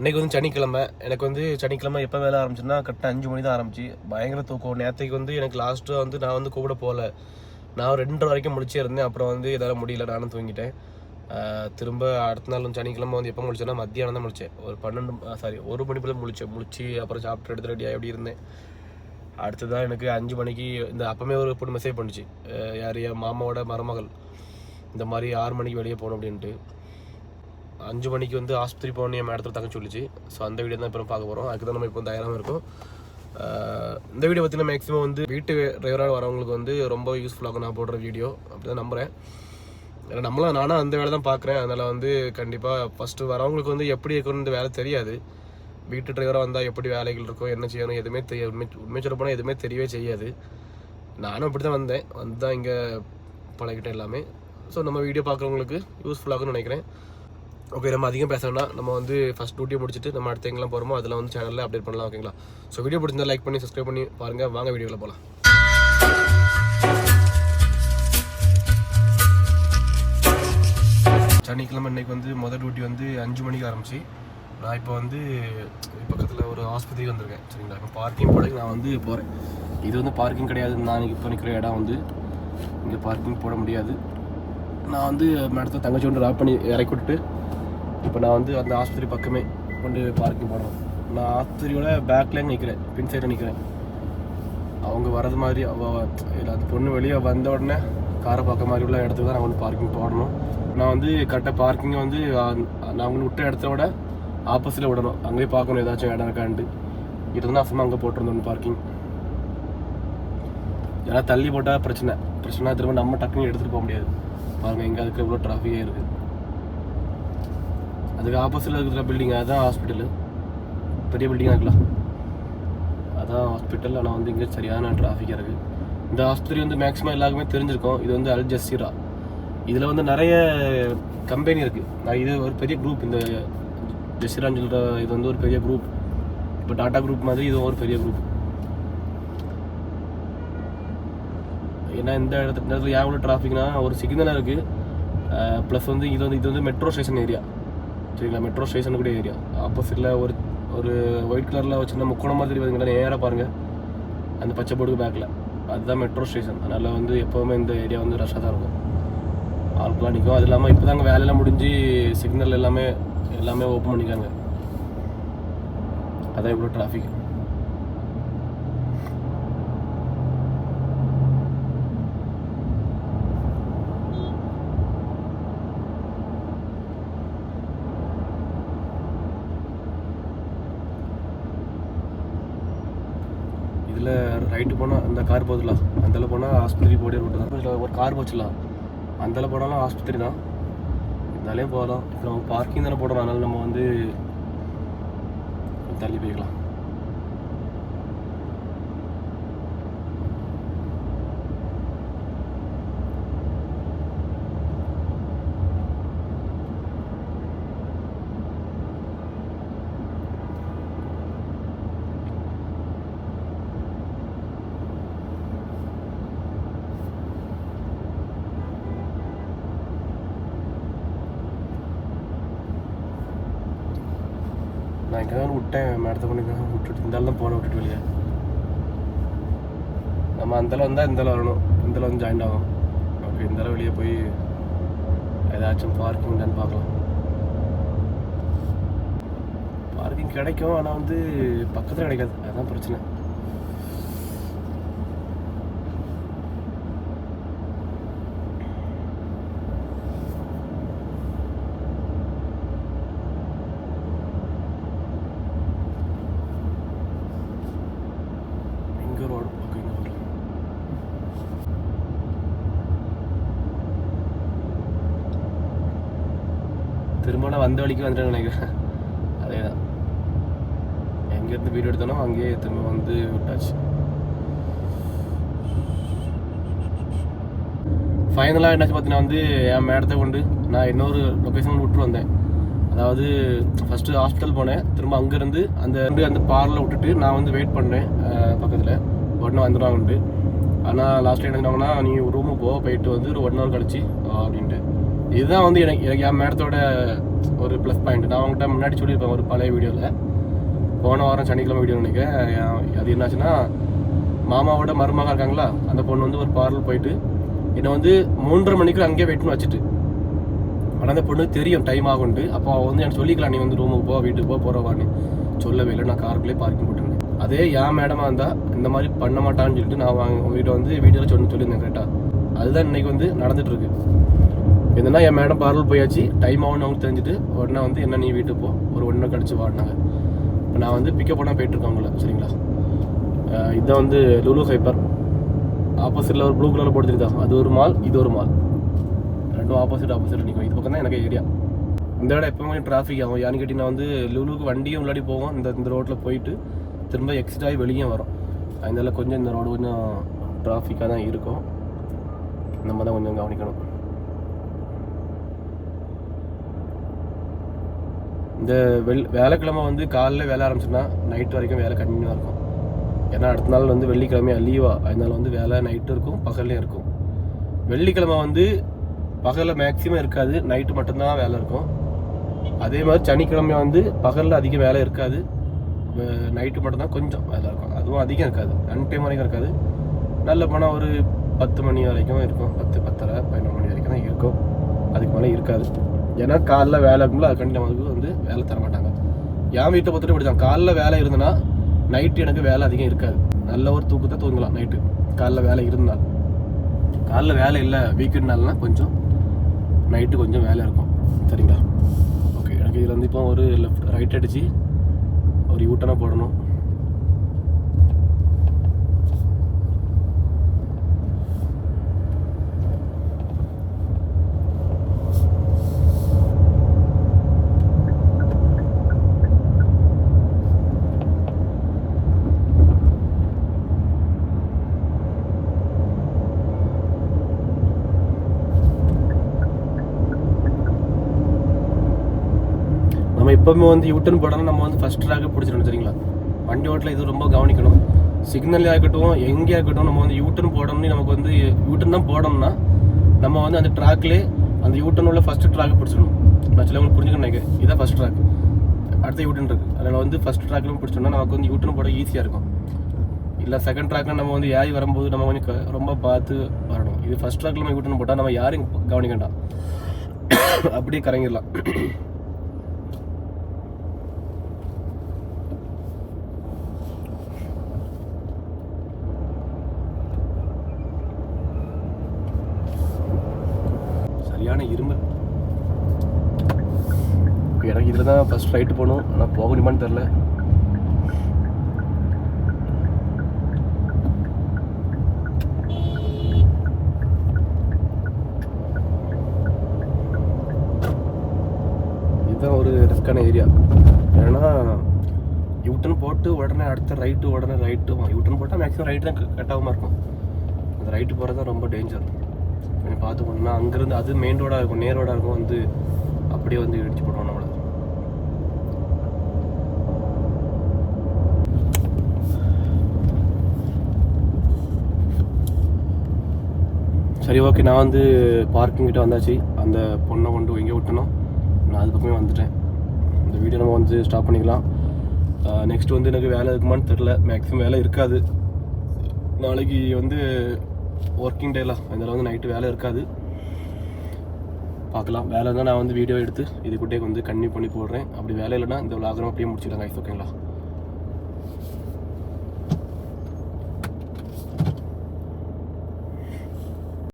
இன்றைக்கி வந்து சனிக்கிழமை. எனக்கு வந்து சனிக்கிழமை எப்போ வேலை ஆரம்பிச்சுன்னா கரெக்டாக அஞ்சு மணி தான் ஆரம்பிச்சு. பயங்கர தூக்கம். நேற்றுக்கு வந்து எனக்கு லாஸ்ட்டு வந்து நான் வந்து கூட போகல நான் ஒரு ரெண்டரை வரைக்கும் முடிச்சே இருந்தேன். அப்புறம் வந்து என்னால் முடியல. நானும் தூங்கிட்டேன். திரும்ப அடுத்த நாள் சனிக்கிழமை வந்து எப்போ முடிச்சேன்னா மத்தியானம் தான் முடித்தேன் ஒரு பன்னெண்டு சாரி ஒரு மணி போல முடித்தேன் முடிச்சு அப்புறம் சாப்பிட்டு எடுத்து ரெடியாக எப்படி இருந்தேன். அடுத்ததான் எனக்கு அஞ்சு மணிக்கு இந்த அப்பமே ஒரு பொண்ணு மெசேஜ் பண்ணுச்சு. யார் என் மாமாவோட மருமகள். இந்த மாதிரி ஆறு மணிக்கு வெளியே போகணும் அப்படின்ட்டு. அஞ்சு மணிக்கு வந்து ஆஸ்பத்திரி போகணும் என் மேடத்தில் தங்க சொல்லிச்சு. ஸோ அந்த வீடியோ தான் இப்போ பார்க்க போகிறோம் அதுக்கு தான் நம்ம இப்போ தயாராக இருக்கும். இந்த வீடியோ பார்த்தீங்கன்னா மேக்ஸிமம் வந்து வீட்டு டிரைவராக வரவங்களுக்கு வந்து ரொம்ப யூஸ்ஃபுல்லாக நான் போடுற வீடியோ அப்படி தான் நம்புகிறேன் ஏன்னா நம்மளும் நானும் அந்த வேலை தான் பார்க்குறேன். அதனால் வந்து கண்டிப்பாக ஃபஸ்ட்டு வரவங்களுக்கு வந்து எப்படி இருக்கணும் இந்த வேலை தெரியாது. வீட்டு டிரைவராக வந்தால் எப்படி வேலைகள் இருக்கும் என்ன செய்யணும் எதுவுமே தெரிய உண்மை உண்மை சொல்ல போனால் எதுவுமே தெரியவே செய்யாது. நானும் அப்படி தான் வந்தேன். வந்து தான் இங்கே பழகிட்டேன் எல்லாமே. ஸோ நம்ம வீடியோ பார்க்குறவங்களுக்கு யூஸ்ஃபுல்லாகும்னு நினைக்கிறேன். ஓகே நம்ம அதிகம் பேச நம்ம வந்து ஃபஸ்ட் டூட்டியை முடிச்சுட்டு நம்ம அடுத்த எங்கெல்லாம் போகிறோமோ அதில் வந்து சேனலில் அப்டேட் பண்ணலாம் ஓகேங்களா ஸோ வீடியோ பிடிச்சிருந்தா லைக் பண்ணி சப்ஸ்கிரைப் பண்ணி பாருங்கள் வாங்க வீடியோவில் போகலாம் சனிக்கிழமை இன்னைக்கு வந்து மொதல் டியூட்டி வந்து அஞ்சு மணிக்கு ஆரம்பிச்சு. நான் இப்போ வந்து பக்கத்தில் ஒரு ஆஸ்பத்திரிக்கு வந்திருக்கேன் சரிங்களா? இப்போ பார்க்கிங் போட நான் வந்து போகிறேன் இது வந்து பார்க்கிங் கிடையாது நான் இப்போ நிற்கிற இடம் வந்து இங்கே பார்க்கிங் போட முடியாது. நான் வந்து மேடத்தை தங்கச்சி கொண்டு ட்ராப் பண்ணி இறக்கி விட்டுட்டு இப்போ நான் வந்து அந்த ஆஸ்பத்திரி பக்கமே கொண்டு பார்க்கிங் போடணும். நான் ஆஸ்பத்திரியோட பேக்லேயே நிற்கிறேன் பின் சைடில் நிற்கிறேன் அவங்க வர்றது மாதிரி அவள் இல்லை அந்த பொண்ணு வெளியே வந்த உடனே காரை பார்க்க மாதிரி உள்ள இடத்துக்கு தான் நான் வந்து பார்க்கிங் போடணும். நான் வந்து கரெக்டாக பார்க்கிங்கை வந்து நான் வந்து விட்ட இடத்த விட ஆப்போசிட்டில் விடணும். அங்கேயே பார்க்கணும் ஏதாச்சும் இடம் இருக்கான்ட்டு. இருந்தால் அப்புறமா அங்கே போட்டிருந்தோம் பார்க்கிங் ஏன்னா தள்ளி போட்டால் பிரச்சனை. பிரச்சனை திரும்ப நம்ம டக்குன்னு எடுத்துகிட்டு போக முடியாது. பாருங்க எங்கே அதுக்கு எவ்வளோ டிராஃபிக்காக இருக்குது அதுக்கு ஆப்போசிட்டில் இருக்கிற பில்டிங் அதுதான் ஹாஸ்பிட்டலு பெரிய பில்டிங்காக இருக்கலாம். அதான் ஹாஸ்பிட்டல் ஆனால் வந்து இங்கே சரியான டிராஃபிக்காக இருக்குது இந்த ஆஸ்பத்திரி வந்து மேக்ஸிமம் எல்லாருக்குமே தெரிஞ்சிருக்கோம். இது வந்து அல் ஜசீரா இதில் வந்து நிறைய கம்பெனி இருக்குது இது ஒரு பெரிய குரூப் இந்த ஜசீரான்னு சொல்கிற இது வந்து ஒரு பெரிய குரூப் இப்போ டாடா குரூப் மாதிரி இது ஒரு பெரிய குரூப் ஏன்னா இந்த இடத்துல இந்த இடத்துல ஏன் எவ்வளோ டிராஃபிக்னா ஒரு சிக்னல் இருக்குது ப்ளஸ் வந்து இது வந்து இது வந்து மெட்ரோ ஸ்டேஷன் ஏரியா சரிங்களா? மெட்ரோ ஸ்டேஷன் கூட ஏரியா ஆப்போசிட்டில் ஒரு ஒரு ஒயிட் கலரில் ஒரு சின்ன முக்கோணம் மாதிரி பார்த்தீங்கன்னா நேராக பாருங்கள் அந்த பச்சை போர்டுக்கு பேக்கில் அதுதான் மெட்ரோ ஸ்டேஷன் அதனால் வந்து எப்போவுமே இந்த ஏரியா வந்து ரஷ்ஷாக தான் இருக்கும். ஆட்களாக நிற்கும் அது இல்லாமல் இப்போ தாங்க வேலையெல்லாம் முடிஞ்சு சிக்னல் எல்லாமே எல்லாமே ஓப்பன் பண்ணிக்காங்க அதான் இவ்வளோ டிராஃபிக் இதில் ரைட்டு போனால் அந்த கார் போதுலாம் அந்தளவு போனால் ஆஸ்பத்திரி போடிய ரூட்டு தான். ஒரு கார் போச்சுலாம் அந்தளவு போனாலும் ஆஸ்பத்திரி தான். இருந்தாலே போகலாம் இப்போ நம்ம பார்க்கிங் தானே போடுறோம் அதனால நம்ம வந்து தள்ளி போய்க்கலாம் நான் இங்கே தான் விட்டேன் மேடத்தை பண்ணி விட்டுட்டு இந்த தான் போன விட்டுட்டு வெளியே. நம்ம அந்தளவு வந்தால் இந்தளவு வரணும் இந்தளவு வந்து ஜாயின் ஆகும். அப்படி இந்தளவு வெளியே போய் ஏதாச்சும் பார்க்கிங் தான் பார்க்கலாம். பார்க்கிங் கிடைக்கும் ஆனால் வந்து பக்கத்தில் கிடைக்காது. அதுதான் பிரச்சனை இங்கே ரோடு ஓகே இங்கே வரலாம் திரும்ப நான் வந்த வழிக்கு வந்துட்டேன்னு நினைக்கிறேன். அதே தான் எங்கேருந்து வீடு எடுத்தானோ அங்கேயே திரும்ப வந்து விட்டாச்சு. ஃபைனலாக என்னாச்சு பார்த்தீங்கன்னா வந்து என் மேடத்தை கொண்டு நான் இன்னொரு லொக்கேஷன் விட்டு வந்தேன். அதாவது ஃபஸ்ட்டு ஹாஸ்பிட்டல் போனேன். திரும்ப அங்கேருந்து அந்த வந்து அந்த பாரில் விட்டுட்டு நான் வந்து வெயிட் பண்ணேன் பக்கத்தில். உடனே வந்துடுவாங்கன்ட்டு ஆனால் லாஸ்ட்டில் என்ன சொன்னாங்கன்னா நீ ரூமுக்கு போ போயிட்டு வந்து ஒரு ஒன் ஹவர் கழிச்சு அப்படின்ட்டு. இதுதான் வந்து எனக்கு எனக்கு என் மேடத்தோட ஒரு ப்ளஸ் பாயிண்ட் நான் அவங்ககிட்ட முன்னாடி சொல்லியிருப்பேன் ஒரு பழைய வீடியோவில் போன வாரம் சனிக்கிழமை வீடியோ நினைக்கிறேன். அது என்னாச்சுன்னா மாமாவோட மருமகா இருக்காங்களா? அந்த பொண்ணு வந்து ஒரு பார்லர் போயிட்டு என்னை வந்து மூன்றரை மணிக்கு அங்கேயே வெயிட்னு வச்சுட்டு. ஆனால் அந்த பொண்ணு தெரியும் டைம் ஆகும்ட்டு அப்போ அவள் வந்து எனக்கு சொல்லிக்கலாம் நீ வந்து ரூமுக்கு போ வீட்டுக்கு போ போகிறவான்னு சொல்லவே இல்லை நான் காருக்குள்ளே பார்க்கிங் போட்டுருந்தேன். அதே என் மேடமாக இருந்தால் இந்த மாதிரி பண்ண மாட்டான்னு சொல்லிட்டு நான் வாங்க உங்ககிட்ட வந்து வீடியோவில் சொல்லி சொல்லியிருந்தேன் கரெக்டாக அதுதான் இன்னைக்கு வந்து நடந்துகிட்ருக்கு என்னன்னா என் மேடம் பார்லர் போயாச்சு. டைம் ஆகும்னு அவங்க தெரிஞ்சுட்டு உடனே வந்து என்ன நீ வீட்டுக்கு போ. ஒரு ஒன்று கழிச்சு வாடினாங்க இப்போ நான் வந்து பிக்கப் பண்ணால் போயிட்டுருக்கேன் உங்களை சரிங்களா? இதுதான் வந்து லுலு ஹைப்பர் ஆப்போசிட்டில் ஒரு ப்ளூ கலரில் போட்டுருக்கா அது ஒரு மால் இது ஒரு மால் ரெண்டும் ஆப்போசிட் ஆப்போசிட் நிற்கும் இது பக்கம் தான் எனக்கு ஏரியா இந்த இடம் எப்பவுமே டிராஃபிக் ஆகும். யான்னு கேட்டிங்கன்னா வந்து லுலுக்கு வண்டியும் முன்னாடி போகும் இந்த இந்த ரோட்டில் போயிட்டு திரும்ப எக்ஸிட் ஆகி வெளியே வரும். அதனால கொஞ்சம் இந்த ரோடு கொஞ்சம் டிராஃபிக்காக தான் இருக்கும். நம்ம தான் கொஞ்சம் கவனிக்கணும். இந்த வெள் வேலைக்கிழமை வந்து காலைல வேலை ஆரம்பிச்சுன்னா நைட் வரைக்கும் வேலை கண்டினியூவாக இருக்கும். ஏன்னா அடுத்த நாள் வந்து வெள்ளிக்கிழமையாக லீவா அதனால வந்து வேலை நைட்டும் இருக்கும் பகல்லையும் இருக்கும். வெள்ளிக்கிழமை வந்து பகலில் மேக்ஸிமம் இருக்காது நைட்டு மட்டும்தான் வேலை இருக்கும். அதே மாதிரி சனிக்கிழமை வந்து பகலில் அதிக வேலை இருக்காது. நைட்டு மட்டும்தான் கொஞ்சம் வேலை இருக்கும். அதுவும் அதிகம் இருக்காது. அன் டைம் வரைக்கும் இருக்காது. நல்ல பணம் ஒரு பத்து மணி வரைக்கும் இருக்கும். பத்து பத்தரை பதினொரு மணி வரைக்கும் தான் இருக்கும். அதுக்கு மேலே இருக்காது. ஏன்னா காலைல வேலை இருக்கும்போது அதுக்காண்டி நமக்கு வேலை தர மாட்டாங்க. என் வீட்டை பொறுத்தவரை படித்தான் காலைல வேலை இருந்ததுன்னா நைட்டு எனக்கு வேலை அதிகம் இருக்காது. நல்ல ஒரு தூக்கத்தை தூங்கலாம் நைட்டு காலைல வேலை இருந்தால் காலைல வேலை இல்லை வீக்கெண்ட் கொஞ்சம் நைட்டு கொஞ்சம் வேலை இருக்கும். சரிங்களா? ஓகே எனக்கு இதில் வந்து இப்போ ஒரு லெஃப்ட் ரைட் அடித்து ஒரு யூட்டனாக போடணும். நம்ம எப்பவுமே வந்து யூட்டன் போடணும் நம்ம வந்து ஃபஸ்ட் ட்ராக்கை பிடிச்சிடணும் சரிங்களா? வண்டி ஓட்டில் இது ரொம்ப கவனிக்கணும். சிக்னல் இருக்கட்டும் எங்கேயா இருக்கட்டும் நம்ம வந்து யூட்டன் போடணும்னு நமக்கு வந்து யூட்டன் தான் போடணும்னா நம்ம வந்து அந்த ட்ராக்லேயே அந்த யூட்டன் உள்ள ஃபர்ஸ்ட் ட்ராக் பிடிச்சிடணும். நான் சிலவங்களுக்கு புரிஞ்சுக்கணும் நினைக்கிறேன். இதான் ஃபர்ஸ்ட் ட்ராக் அடுத்த யூட்டன் இருக்குது அதனால் வந்து ஃபஸ்ட் ட்ராக்லாம் பிடிச்சோம்னா நமக்கு வந்து யூட்டன் போட ஈஸியாக இருக்கும். இல்லை செகண்ட் ட்ராக்ல நம்ம வந்து ஏறி வரும்போது நம்ம கொஞ்சம் க- ரொம்ப பார்த்து வரணும். இது ஃபர்ஸ்ட் ட்ராக்ல நம்ம யூட்டன் போட்டால் நம்ம யாரையும் கவனிக்க வேண்டாம். அப்படியே கறங்கிடலாம் சரியான இருமல். எனக்கு இதில் தான் ஃபஸ்ட் ஃப்ளைட்டு போகணும். ஆனால் போக முடியுமான்னு தெரில இதுதான் ஒரு ரிஸ்க்கான ஏரியா ஏன்னா யூட்டன் போட்டு உடனே அடுத்த ரைட்டு உடனே ரைட்டு யூட்டன் போட்டால் மேக்ஸிமம் ரைட்டு தான் கட்டாகமாக இருக்கும். அந்த ரைட்டு போகிறது தான் ரொம்ப டேஞ்சர் கொஞ்சம் பார்த்துக்கணும்னா அங்கேருந்து அது மெயின் ரோடாக இருக்கும் நேர் ரோடாக இருக்கும் வந்து அப்படியே வந்து இடிச்சு போடுவோம் நம்மளை. சரி ஓகே நான் வந்து பார்க்கிங் கிட்ட வந்தாச்சு. அந்த பொண்ணை கொண்டு எங்கே விட்டணும். நான் அது பக்கமே வந்துட்டேன். இந்த வீடியோ நம்ம வந்து ஸ்டாப் பண்ணிக்கலாம். நெக்ஸ்ட் வந்து எனக்கு வேலை இருக்குமான்னு தெரில மேக்ஸிமம் வேலை இருக்காது. நாளைக்கு வந்து ஒர்க்கிங் டேலாம் அதனால் வந்து நைட்டு வேலை இருக்காது. பார்க்கலாம். வேலை இருந்தால் நான் வந்து வீடியோ எடுத்து இதுக்கிட்டே வந்து கன்னியூ பண்ணி போடுறேன். அப்படி வேலை இல்லைன்னா இந்த விளாகரம் அப்படியே முடிச்சிடலாம் கைஸ் ஓகேங்களா